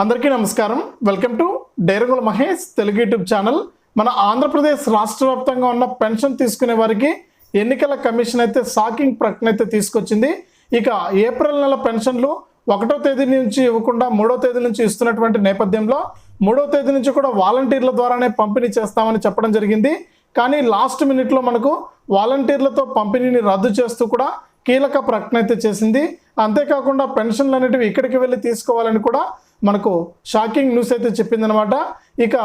అందరికీ నమస్కారం. Welcome to డైరంగుల Mahesh Telugu YouTube channel. మన ఆంధ్రప్రదేశ్ రాష్ట్ర వ్యాప్తంగా ఉన్న పెన్షన్ తీసుకునే వారికి ఎన్నికల కమిషన్ అయితే షాకింగ్ ప్రకటన అయితే తీసుకొచ్చింది. ఇక ఏప్రిల్ నెల పెన్షన్లు ఒకటో తేదీ నుంచి ఇవ్వకుండా మూడో తేదీ నుంచి ఇస్తున్నటువంటి నేపథ్యంలో మూడో తేదీ నుంచి కూడా వాలంటీర్ల ద్వారానే పంపిణీ చేస్తామని చెప్పడం జరిగింది. కానీ లాస్ట్ మినిట్లో మనకు వాలంటీర్లతో పంపిణీని రద్దు చేస్తూ కూడా కీలక ప్రకటన అయితే చేసింది. అంతేకాకుండా పెన్షన్లు అనేటివి ఇక్కడికి వెళ్ళి తీసుకోవాలని కూడా మనకు షాకింగ్ న్యూస్ అయితే చెప్పిందనమాట ఇక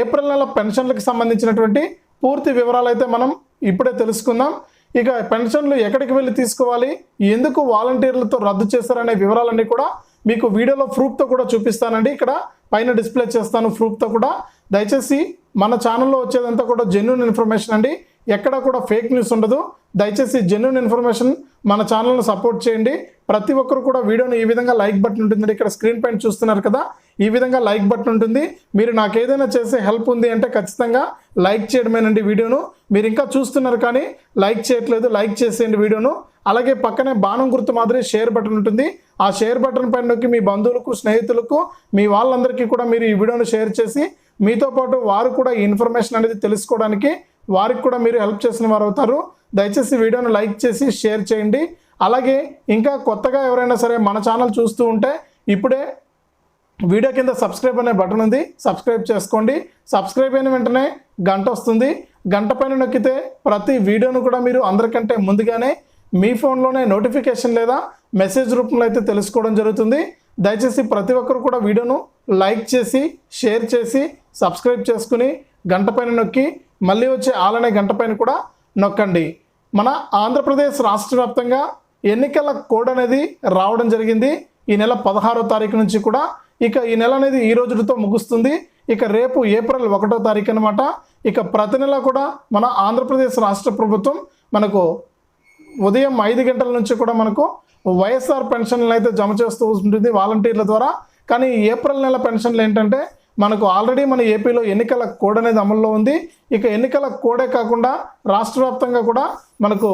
ఏప్రిల్ నెల పెన్షన్లకు సంబంధించినటువంటి పూర్తి వివరాలు అయితే మనం ఇప్పుడే తెలుసుకుందాం. ఇక పెన్షన్లు ఎక్కడికి వెళ్ళి తీసుకోవాలి? ఎందుకు వాలంటీర్లతో రద్దు చేశారనే వివరాలన్నీ కూడా మీకు వీడియోలో ప్రూఫ్తో కూడా చూపిస్తానండి. ఇక్కడ పైన డిస్ప్లే చేస్తాను ప్రూఫ్తో కూడా. దయచేసి మన ఛానల్లో వచ్చేదంతా కూడా జెన్యున్ ఇన్ఫర్మేషన్ అండి. ఎక్కడ కూడా ఫేక్ న్యూస్ ఉండదు. దయచేసి జెన్యున్ ఇన్ఫర్మేషన్ మన ఛానల్ను సపోర్ట్ చేయండి. ప్రతి ఒక్కరు కూడా వీడియోని ఈ విధంగా లైక్ బటన్ ఉంటుంది. ఇక్కడ స్క్రీన్ పైన చూస్తున్నారు కదా ఈ విధంగా లైక్ బటన్ ఉంటుంది. మీరు నాకు ఏదైనా చేసే హెల్ప్ ఉంది అంటే ఖచ్చితంగా లైక్ చేయడమేనండి వీడియోను. మీరు ఇంకా చూస్తున్నారు కానీ లైక్ చేయట్లేదు లైక్ చేసేయండి వీడియోను. అలాగే పక్కనే బాణం గుర్తు మాదిరి షేర్ బటన్ ఉంటుంది. ఆ షేర్ బటన్ పైన నొక్కి మీ బంధువులకు స్నేహితులకు మీ వాళ్ళందరికీ కూడా మీరు ఈ వీడియోను షేర్ చేసి మీతో పాటు వారు కూడా ఈ ఇన్ఫర్మేషన్ అనేది తెలుసుకోవడానికి వారికి కూడా మీరు హెల్ప్ చేసిన వారు అవుతారు. దయచేసి వీడియోను లైక్ చేసి షేర్ చేయండి. అలాగే ఇంకా కొత్తగా ఎవరైనా సరే మన ఛానల్ చూస్తూ ఉంటే ఇప్పుడే వీడియో కింద సబ్స్క్రైబ్ అనే బటన్ ఉంది. సబ్స్క్రైబ్ చేసుకోండి. సబ్స్క్రైబ్ అయిన వెంటనే గంట వస్తుంది. గంట పైన నొక్కితే ప్రతి వీడియోను కూడా మీరు అందరికంటే ముందుగానే మీ ఫోన్లోనే నోటిఫికేషన్ లేదా మెసేజ్ రూపంలో అయితే తెలుసుకోవడం జరుగుతుంది. దయచేసి ప్రతి ఒక్కరు కూడా వీడియోను లైక్ చేసి షేర్ చేసి సబ్స్క్రైబ్ చేసుకుని గంట పైన నొక్కి మళ్ళీ వచ్చే ఆలనే గంట పైన కూడా నొక్కండి. మన ఆంధ్రప్రదేశ్ రాష్ట్ర వ్యాప్తంగా ఎన్నికల కోడ్ అనేది రావడం జరిగింది. ఈ నెల పదహారో తారీఖు నుంచి కూడా ఇక ఈ నెల అనేది ఈ రోజుతో ముగుస్తుంది. ఇక రేపు ఏప్రిల్ ఒకటో తారీఖు అనమాట ఇక ప్రతి నెల కూడా మన ఆంధ్రప్రదేశ్ రాష్ట్ర ప్రభుత్వం మనకు ఉదయం ఐదు గంటల నుంచి కూడా మనకు వైఎస్ఆర్ పెన్షన్లు అయితే జమ చేస్తూ ఉంటుంది వాలంటీర్ల ద్వారా. కానీ ఏప్రిల్ నెల పెన్షన్లు ఏంటంటే మనకు ఆల్రెడీ మన ఏపీలో ఎన్నికల కోడ్ అనేది అమల్లో ఉంది. ఇక ఎన్నికల కోడే కాకుండా రాష్ట్ర వ్యాప్తంగా కూడా మనకు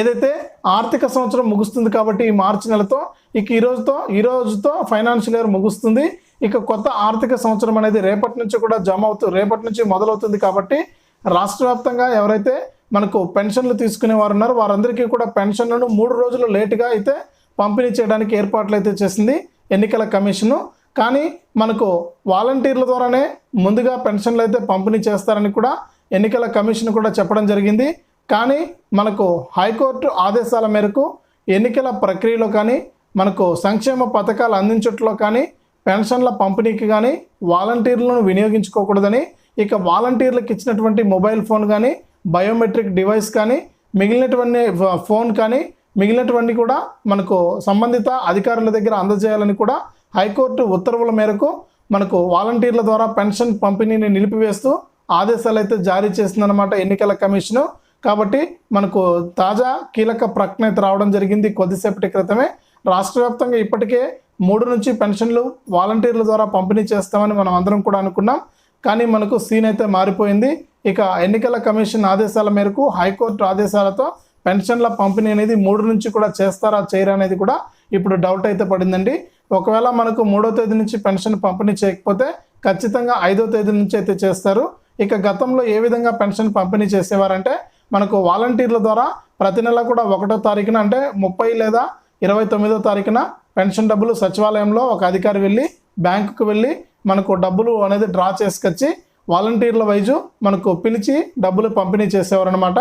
ఏదైతే ఆర్థిక సంవత్సరం ముగుస్తుంది కాబట్టి ఈ మార్చి నెలతో ఇక ఈ రోజుతో ఈ రోజుతో ఫైనాన్షియల్ ఇయర్ ముగుస్తుంది. ఇక కొత్త ఆర్థిక సంవత్సరం అనేది రేపటి నుంచి కూడా జమ అవుతూ రేపటి నుంచి మొదలవుతుంది కాబట్టి రాష్ట్ర వ్యాప్తంగా ఎవరైతే మనకు పెన్షన్లు తీసుకునే వారు ఉన్నారో వారందరికీ కూడా పెన్షన్లను మూడు రోజులు లేటుగా అయితే పంపిణీ చేయడానికి ఏర్పాట్లు అయితే చేసింది ఎన్నికల కమిషను. కానీ మనకు వాలంటీర్ల ద్వారానే ముందుగా పెన్షన్లు అయితే పంపిణీ చేస్తారని కూడా ఎన్నికల కమిషన్ కూడా చెప్పడం జరిగింది. కానీ మనకు హైకోర్టు ఆదేశాల మేరకు ఎన్నికల ప్రక్రియలో కానీ మనకు సంక్షేమ పథకాలు అందించట్లో కానీ పెన్షన్ల పంపిణీకి కానీ వాలంటీర్లను వినియోగించుకోకూడదని ఇక వాలంటీర్లకు ఇచ్చినటువంటి మొబైల్ ఫోన్ కానీ బయోమెట్రిక్ డివైస్ కానీ మిగిలినటువంటి ఫోన్ కానీ మిగిలినటువంటి కూడా మనకు సంబంధిత అధికారుల దగ్గర అందజేయాలని కూడా హైకోర్టు ఉత్తర్వుల మేరకు మనకు వాలంటీర్ల ద్వారా పెన్షన్ పంపిణీని నిలిపివేస్తూ ఆదేశాలు అయితే జారీ చేసిందనమాట ఎన్నికల కమిషను. కాబట్టి మనకు తాజా కీలక ప్రకటన అయితే రావడం జరిగింది కొద్దిసేపటి క్రితమే. రాష్ట్ర వ్యాప్తంగా ఇప్పటికే మూడు నుంచి పెన్షన్లు వాలంటీర్ల ద్వారా పంపిణీ చేస్తామని మనం అందరం కూడా అనుకున్నాం. కానీ మనకు సీన్ అయితే మారిపోయింది. ఇక ఎన్నికల కమిషన్ ఆదేశాల మేరకు హైకోర్టు ఆదేశాలతో పెన్షన్ల పంపిణీ అనేది మూడు నుంచి కూడా చేస్తారా చేయరా అనేది కూడా ఇప్పుడు డౌట్ అయితే పడిందండి. ఒకవేళ మనకు మూడో తేదీ నుంచి పెన్షన్ పంపిణీ చేయకపోతే ఖచ్చితంగా ఐదో తేదీ నుంచి అయితే చేస్తారు. ఇక గతంలో ఏ విధంగా పెన్షన్ పంపిణీ చేసేవారంటే మనకు వాలంటీర్ల ద్వారా ప్రతి నెల కూడా ఒకటో తారీఖున అంటే ముప్పై లేదా ఇరవై తొమ్మిదో తారీఖున పెన్షన్ డబ్బులు సచివాలయంలో ఒక అధికారి వెళ్ళి బ్యాంకుకు వెళ్ళి మనకు డబ్బులు అనేది డ్రా చేసుకొచ్చి వాలంటీర్ల వైజు మనకు పిలిచి డబ్బులు పంపిణీ చేసేవారనమాట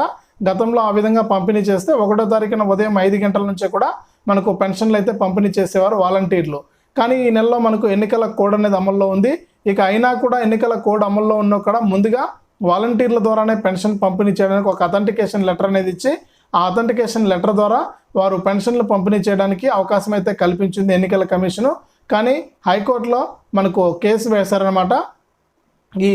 గతంలో ఆ విధంగా పంపిణీ చేస్తే ఒకటో తారీఖున ఉదయం ఐదు గంటల నుంచే కూడా మనకు పెన్షన్లు అయితే పంపిణీ చేసేవారు వాలంటీర్లు. కానీ ఈ నెలలో మనకు ఎన్నికల కోడ్ అనేది అమల్లో ఉంది. ఇక అయినా కూడా ఎన్నికల కోడ్ అమల్లో ఉన్న కూడా ముందుగా వాలంటీర్ల ద్వారానే పెన్షన్ పంపిణీ చేయడానికి ఒక అథెంటికేషన్ లెటర్ అనేది ఇచ్చి ఆ అథెంటికేషన్ లెటర్ ద్వారా వారు పెన్షన్లు పంపిణీ చేయడానికి అవకాశం అయితే కల్పించింది ఎన్నికల కమిషను. కానీ హైకోర్టులో మనకు కేసు వేశారనమాట ఈ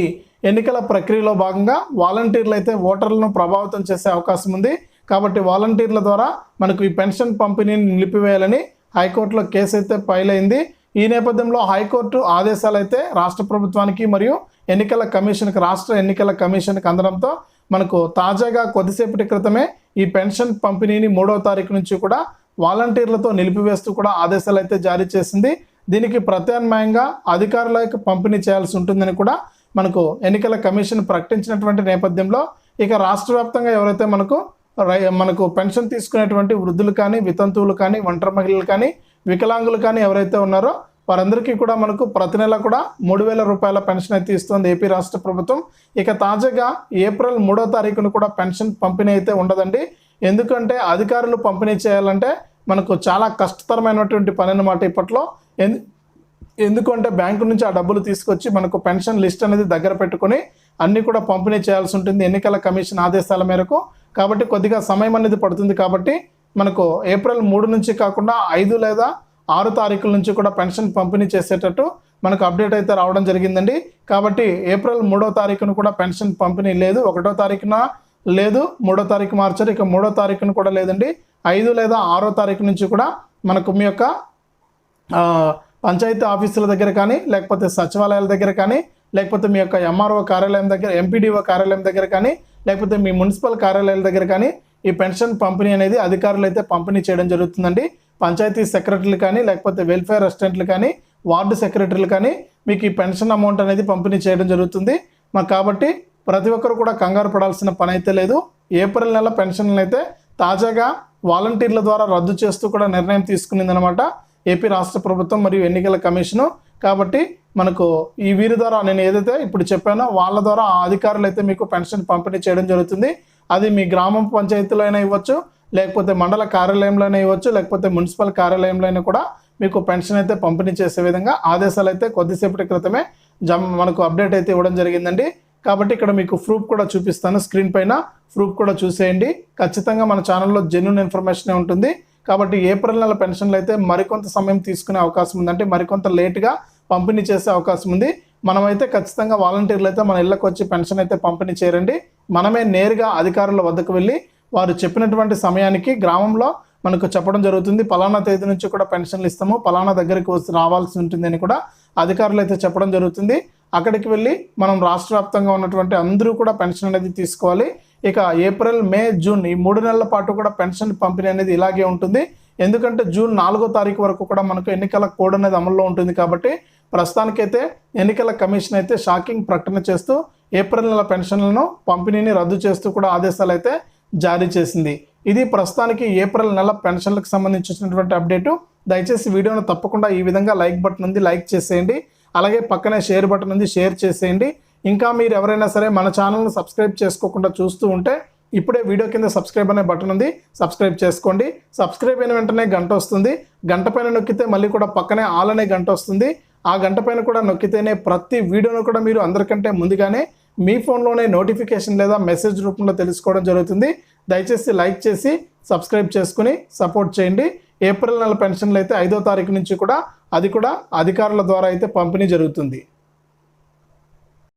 ఎన్నికల ప్రక్రియలో భాగంగా వాలంటీర్లు అయితే ఓటర్లను ప్రభావితం చేసే అవకాశం ఉంది. కాబట్టి వాలంటీర్ల ద్వారా మనకు ఈ పెన్షన్ పంపిణీని నిలిపివేయాలని హైకోర్టులో కేసు అయితే ఫైల్ అయింది ఈ నేపథ్యంలో హైకోర్టు ఆదేశాలు అయితే రాష్ట్ర ప్రభుత్వానికి మరియు ఎన్నికల కమిషన్కి రాష్ట్ర ఎన్నికల కమిషన్కి అందడంతో మనకు తాజాగా కొద్దిసేపటి క్రితమే ఈ పెన్షన్ పంపిణీని మూడవ తారీఖు నుంచి కూడా వాలంటీర్లతో నిలిపివేస్తూ కూడా ఆదేశాలు అయితే జారీ చేసింది. దీనికి ప్రత్యామ్నాయంగా అధికారులకు పంపిణీ చేయాల్సి ఉంటుందని కూడా మనకు ఎన్నికల కమిషన్ ప్రకటించినటువంటి నేపథ్యంలో ఇక రాష్ట్ర వ్యాప్తంగా ఎవరైతే మనకు మనకు పెన్షన్ తీసుకునేటువంటి వృద్ధులు కానీ వితంతువులు కానీ ఒంటరి మహిళలు కానీ వికలాంగులు కానీ ఎవరైతే ఉన్నారో వారందరికీ కూడా మనకు ప్రతి నెల కూడా మూడు వేల రూపాయల పెన్షన్ అయితే ఇస్తుంది ఏపీ రాష్ట్ర ప్రభుత్వం. ఇక తాజాగా ఏప్రిల్ మూడో తారీఖున కూడా పెన్షన్ పంపిణీ అయితే ఉండదండి. ఎందుకంటే అధికారులు పంపిణీ చేయాలంటే మనకు చాలా కష్టతరమైనటువంటి పని అన్నమాట ఇప్పట్లో. ఎందు ఎందుకంటే బ్యాంకు నుంచి ఆ డబ్బులు తీసుకొచ్చి మనకు పెన్షన్ లిస్ట్ అనేది దగ్గర పెట్టుకొని అన్నీ కూడా పంపిణీ చేయాల్సి ఉంటుంది. ఎన్నికల కమిషన్ ఆదేశాల మేరకు కాబట్టి కొద్దిగా సమయం అనేది పడుతుంది కాబట్టి మనకు ఏప్రిల్ మూడు నుంచి కాకుండా ఐదు లేదా ఆరు తారీఖుల నుంచి కూడా పెన్షన్ పంపిణీ చేసేటట్టు మనకు అప్డేట్ అయితే రావడం జరిగిందండి. కాబట్టి ఏప్రిల్ మూడో తారీఖున కూడా పెన్షన్ పంపిణీ లేదు. ఒకటో తారీఖున లేదు. మూడో తారీఖు మార్చారు. ఇక మూడో తారీఖున కూడా లేదండి. ఐదు లేదా ఆరో తారీఖు నుంచి కూడా మనకు మీ యొక్క పంచాయతీ ఆఫీసుల దగ్గర కానీ లేకపోతే సచివాలయాల దగ్గర కానీ లేకపోతే మీ యొక్క ఎంఆర్ఓ కార్యాలయం దగ్గర ఎంపీడీఓ కార్యాలయం దగ్గర కానీ లేకపోతే మీ మున్సిపల్ కార్యాలయాల దగ్గర కానీ ఈ పెన్షన్ పంపిణీ అనేది అధికారులు అయితే పంపిణీ చేయడం జరుగుతుందండి. పంచాయతీ సెక్రటరీలు కానీ లేకపోతే వెల్ఫేర్ అసిస్టెంట్లు కానీ వార్డు సెక్రటరీలు కానీ మీకు ఈ పెన్షన్ అమౌంట్ అనేది పంపిణీ చేయడం జరుగుతుంది. మాకు కాబట్టి ప్రతి ఒక్కరు కూడా కంగారు పడాల్సిన పని అయితే లేదు. ఏప్రిల్ నెల పెన్షన్లు అయితే తాజాగా వాలంటీర్ల ద్వారా రద్దు చేస్తూ కూడా నిర్ణయం తీసుకునిందనమాట ఏపీ రాష్ట్ర ప్రభుత్వం మరియు ఎన్నికల కమిషను. కాబట్టి మనకు ఈ వీరి ద్వారా నేను ఏదైతే ఇప్పుడు చెప్పానో వాళ్ళ ద్వారా ఆ అధికారులు అయితే మీకు పెన్షన్ పంపిణీ చేయడం జరుగుతుంది. అది మీ గ్రామం పంచాయతీలో అయినా ఇవ్వచ్చు లేకపోతే మండల కార్యాలయంలో అయినా ఇవ్వచ్చు లేకపోతే మున్సిపల్ కార్యాలయంలో అయినా కూడా మీకు పెన్షన్ అయితే పంపిణీ చేసే విధంగా ఆదేశాలు అయితే కొద్దిసేపటి క్రితమే జమ్ మనకు అప్డేట్ అయితే ఇవ్వడం జరిగిందండి. కాబట్టి ఇక్కడ మీకు ప్రూఫ్ కూడా చూపిస్తాను. స్క్రీన్ పైన ప్రూఫ్ కూడా చూసేయండి. ఖచ్చితంగా మన ఛానల్లో జెన్యున్ ఇన్ఫర్మేషన్ ఉంటుంది. కాబట్టి ఏప్రిల్ నెల పెన్షన్లు అయితే మరికొంత సమయం తీసుకునే అవకాశం ఉందంటే మరికొంత లేట్గా పంపిణీ చేసే అవకాశం ఉంది. మనమైతే ఖచ్చితంగా వాలంటీర్లు అయితే మన ఇళ్ళకి వచ్చి పెన్షన్ అయితే పంపిణీ చేయరండి. మనమే నేరుగా అధికారుల వద్దకు వెళ్ళి వారు చెప్పినటువంటి సమయానికి గ్రామంలో మనకు చెప్పడం జరుగుతుంది. పలానా తేదీ నుంచి కూడా పెన్షన్లు ఇస్తాము. పలానా దగ్గరికి వచ్చి రావాల్సి ఉంటుంది అని కూడా అధికారులు అయితే చెప్పడం జరుగుతుంది. అక్కడికి వెళ్ళి మనం రాష్ట్ర వ్యాప్తంగా ఉన్నటువంటి అందరూ కూడా పెన్షన్ అనేది తీసుకోవాలి. ఇక ఏప్రిల్ మే జూన్ ఈ మూడు నెలల పాటు కూడా పెన్షన్ పంపిణీ అనేది ఇలాగే ఉంటుంది. ఎందుకంటే జూన్ నాలుగో తారీఖు వరకు కూడా మనకు ఎన్నికల కోడ్ అనేది అమల్లో ఉంటుంది కాబట్టి ప్రస్తుతానికైతే ఎన్నికల కమిషన్ అయితే షాకింగ్ ప్రకటన చేస్తూ ఏప్రిల్ నెల పెన్షన్లను పంపిణీని రద్దు చేస్తూ కూడా ఆదేశాలు అయితే జారీ చేసింది. ఇది ప్రస్తుతానికి ఏప్రిల్ నెల పెన్షన్లకు సంబంధించినటువంటి అప్డేటు. దయచేసి వీడియోను తప్పకుండా ఈ విధంగా లైక్ బటన్ ఉంది లైక్ చేసేయండి. అలాగే పక్కనే షేర్ బటన్ ఉంది షేర్ చేసేయండి. ఇంకా మీరు ఎవరైనా సరే మన ఛానల్ని సబ్స్క్రైబ్ చేసుకోకుండా చూస్తూ ఉంటే ఇప్పుడే వీడియో కింద సబ్స్క్రైబ్ అనే బటన్ ఉంది సబ్స్క్రైబ్ చేసుకోండి. సబ్స్క్రైబ్ అయిన వెంటనే గంట వస్తుంది. గంట పైన నొక్కితే మళ్ళీ కూడా పక్కనే ఆల్ అనే గంట వస్తుంది. ఆ గంట పైన కూడా నొక్కితేనే ప్రతి వీడియోను కూడా మీరు అందరికంటే ముందుగానే మీ ఫోన్లోనే నోటిఫికేషన్ లేదా మెసేజ్ రూపంలో తెలుసుకోవడం జరుగుతుంది. దయచేసి లైక్ చేసి సబ్స్క్రైబ్ చేసుకుని సపోర్ట్ చేయండి. ఏప్రిల్ నెల పెన్షన్లు అయితే ఐదో తారీఖు నుంచి కూడా అది కూడా అధికారుల ద్వారా అయితే పంపిణీ జరుగుతుంది.